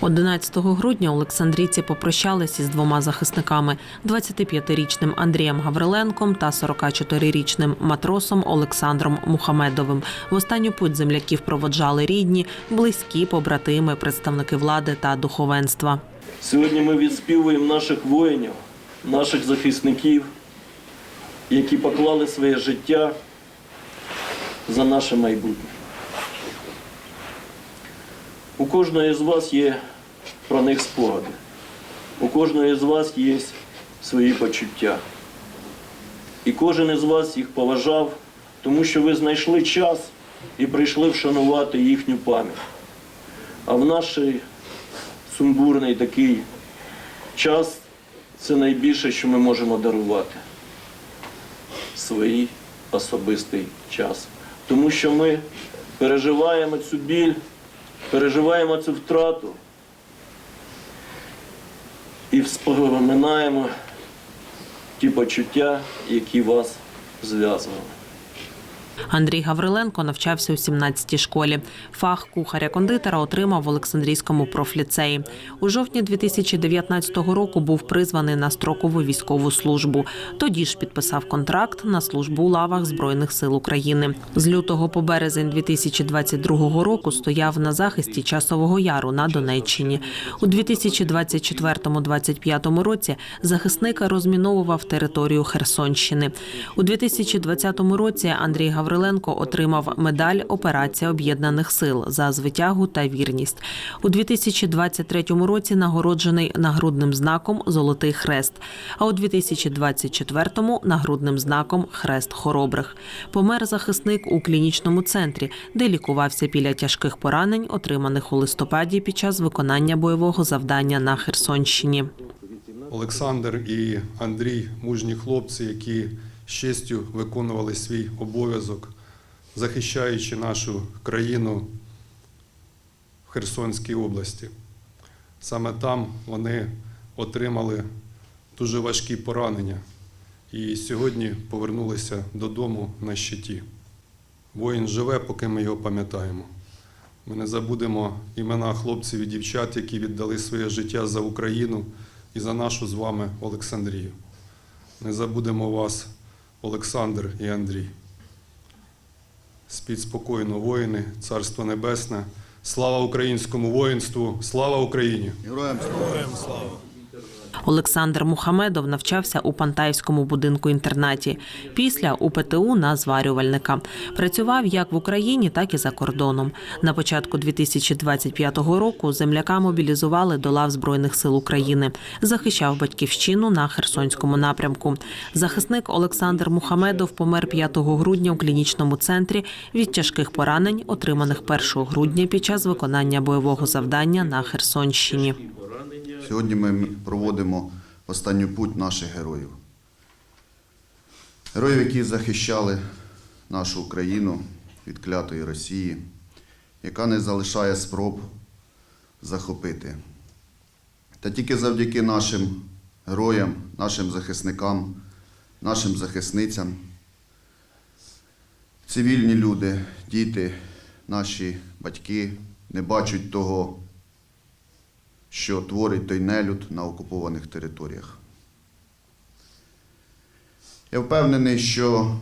11 грудня Олександрійці попрощалися з двома захисниками: 25-річним Андрієм Гавриленком та 44-річним матросом Олександром Мухамедовим. В останню путь земляків проводжали рідні, близькі, побратими, представники влади та духовенства. Сьогодні ми відспівуємо наших воїнів, наших захисників, які поклали своє життя за наше майбутнє. У кожного з вас є про них спогади. У кожного з вас є свої почуття. І кожен із вас їх поважав, тому що ви знайшли час і прийшли вшанувати їхню пам'ять. А в нашій сумбурний такий час це найбільше, що ми можемо дарувати. Свій особистий час. Тому що ми переживаємо цю біль, переживаємо цю втрату і вспоминаємо ті почуття, які вас зв'язували. Андрій Гавриленко навчався у 17-й школі. Фах кухаря-кондитера отримав в Олександрійському профліцеї. У жовтні 2019 року був призваний на строкову військову службу. Тоді ж підписав контракт на службу у лавах Збройних сил України. З лютого по березень 2022 року стояв на захисті часового яру на Донеччині. У 2024-2025 році захисник розміновував територію Херсонщини. У 2020 році Андрій Гавриленко отримав медаль Операція Об'єднаних сил за звитягу та вірність. У 2023 році нагороджений нагрудним знаком Золотий хрест. А у 2024-му нагрудним знаком Хрест Хоробрих. Помер захисник у клінічному центрі, де лікувався після тяжких поранень, отриманих у листопаді під час виконання бойового завдання на Херсонщині. Олександр і Андрій мужні хлопці, які з честю виконували свій обов'язок, захищаючи нашу країну в Херсонській області. Саме там вони отримали дуже важкі поранення і сьогодні повернулися додому на щиті. Воїн живе, поки ми його пам'ятаємо. Ми не забудемо імена хлопців і дівчат, які віддали своє життя за Україну і за нашу з вами Олександрію. Не забудемо вас, Олександр і Андрій. Спіть спокійно, воїни, Царство Небесне. Слава українському воїнству! Слава Україні! Героям слава! Олександр Мухамедов навчався у Пантаївському будинку інтернаті. Після у ПТУ на зварювальника працював як в Україні, так і за кордоном. На початку 2025 року земляка мобілізували до лав збройних сил України. Захищав батьківщину на Херсонському напрямку. Захисник Олександр Мухамедов помер 5 грудня у клінічному центрі від тяжких поранень, отриманих 1 грудня під час виконання бойового завдання на Херсонщині. Сьогодні ми проводимо останню путь наших героїв. Героїв, які захищали нашу Україну від клятої Росії, яка не залишає спроб захопити. Та тільки завдяки нашим героям, нашим захисникам, нашим захисницям, цивільні люди, діти, наші батьки не бачать того що творить той нелюд на окупованих територіях. Я впевнений, що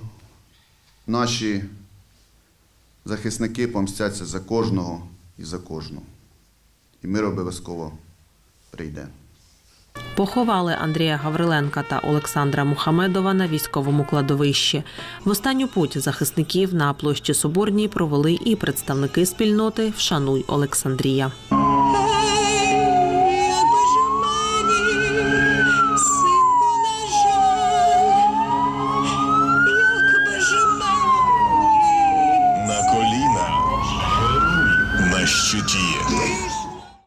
наші захисники помстяться за кожного і за кожну. І мир обов'язково прийде. Поховали Андрія Гавриленка та Олександра Мухамедова на військовому кладовищі. В останню путь захисників на площі Соборній провели і представники спільноти Вшануй Олександрія.